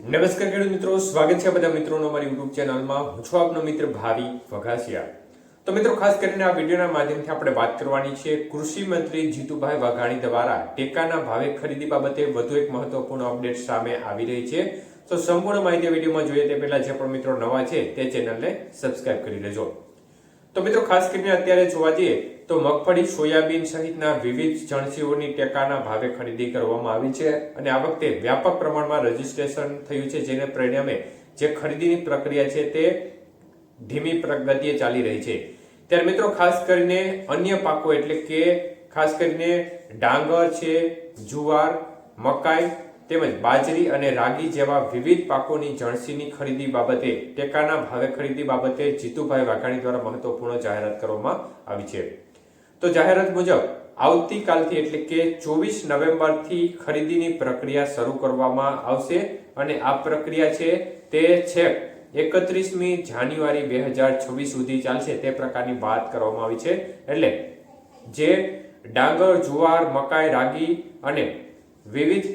નમસ્કાર ખેડૂત મિત્રો, સ્વાગત છે બધા મિત્રોનો અમારી યુટ્યુબ ચેનલમાં. હું છું આપનો મિત્ર ભાવિ વઘાસિયા. તો મિત્રો, ખાસ કરીને આ વિડીયોના માધ્યમથી આપણે વાત કરવાની છે કૃષિ મંત્રી જીતુભાઈ વાઘાણી દ્વારા ટેકાના ભાવે ખરીદી બાબતે વધુ એક મહત્વપૂર્ણ અપડેટ સામે આવી રહી છે. તો સંપૂર્ણ માહિતી વિડીયોમાં જોઈએ તે પહેલા જે પણ મિત્રો નવા છે તે ચેનલને સબસ્ક્રાઇબ કરી લેજો. તો મિત્રો, ખાસ કરીને અત્યારે જોવા જઈએ તો મગફળી, સોયાબીન સહિતના વિવિધ જણસીઓની ટેકાના ભાવે ખરીદી કરવામાં આવી છે અને આ વખતે વ્યાપક પ્રમાણમાં રજીસ્ટ્રેશન થયું છે. જેને પરિણામે જે ખરીદીની પ્રક્રિયા છે તે ધીમી પ્રગતિએ ચાલી રહી છે. ત્યારે મિત્રો, ખાસ કરીને અન્ય પાકો એટલે કે ખાસ કરીને ડાંગર છે, જુવાર, મકાઈ તેમજ બાજરી અને રાગી જેવા વિવિધ પાકોની જણસીની ખરીદી બાબતે, ટેકાના ભાવે ખરીદી બાબતે જીતુભાઈ વાઘાણી દ્વારા મહત્વપૂર્ણ જાહેરાત કરવામાં આવી છે. તો જાહેરાત મુજબ, આવતીકાલથી એટલે કે ચોવીસ નવેમ્બરથી ખરીદીની પ્રક્રિયા શરૂ કરવામાં આવશે અને આ પ્રક્રિયા છે તે છેક એકત્રીસમી જાન્યુઆરી બે હજાર છવ્વીસ સુધી ચાલશે તે પ્રકારની વાત કરવામાં આવી છે. એટલે જે ડાંગર, જુવાર, મકાઈ, રાગી અને વિવિધ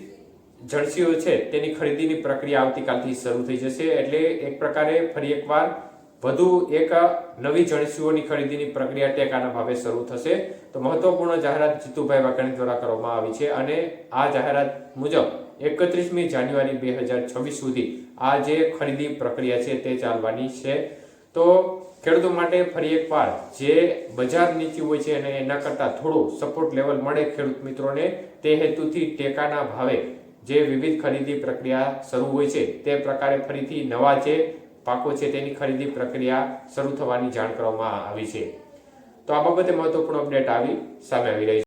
જળસીઓ છે, તેની ખરીદીની પ્રક્રિયા આવતીકાલથી શરૂ થઈ જશે. એટલે એક પ્રકારે ફરી એકવાર વધુ એક નવી જળસીઓની ખરીદીની પ્રક્રિયા ટેકાના ભાવે શરૂ થશે. તો મહત્વપૂર્ણ જાહેરાત જીતુભાઈ વાઘાણી દ્વારા કરવામાં આવી છે અને આ જાહેરાત મુજબ એકત્રીસમી જાન્યુઆરી બે હજાર છવ્વીસ સુધી આ જે ખરીદી પ્રક્રિયા છે તે ચાલવાની છે. તો ખેડૂતો માટે ફરી એકવાર જે બજાર નીતિ હોય છે અને એના કરતાં થોડો સપોર્ટ લેવલ મળે ખેડૂત મિત્રોને, તે હેતુથી ટેકાના ભાવે જે વિવિધ ખરીદી પ્રક્રિયા શરૂ હોય છે, તે પ્રકારે ફરીથી નવા જે પાકો છે, તેની ખરીદી પ્રક્રિયા શરૂ થવાની જાણ કરવામાં આવી છે. તો આ બાબતે મહત્વપૂર્ણ અપડેટ આવી સામે આવી રહી છે.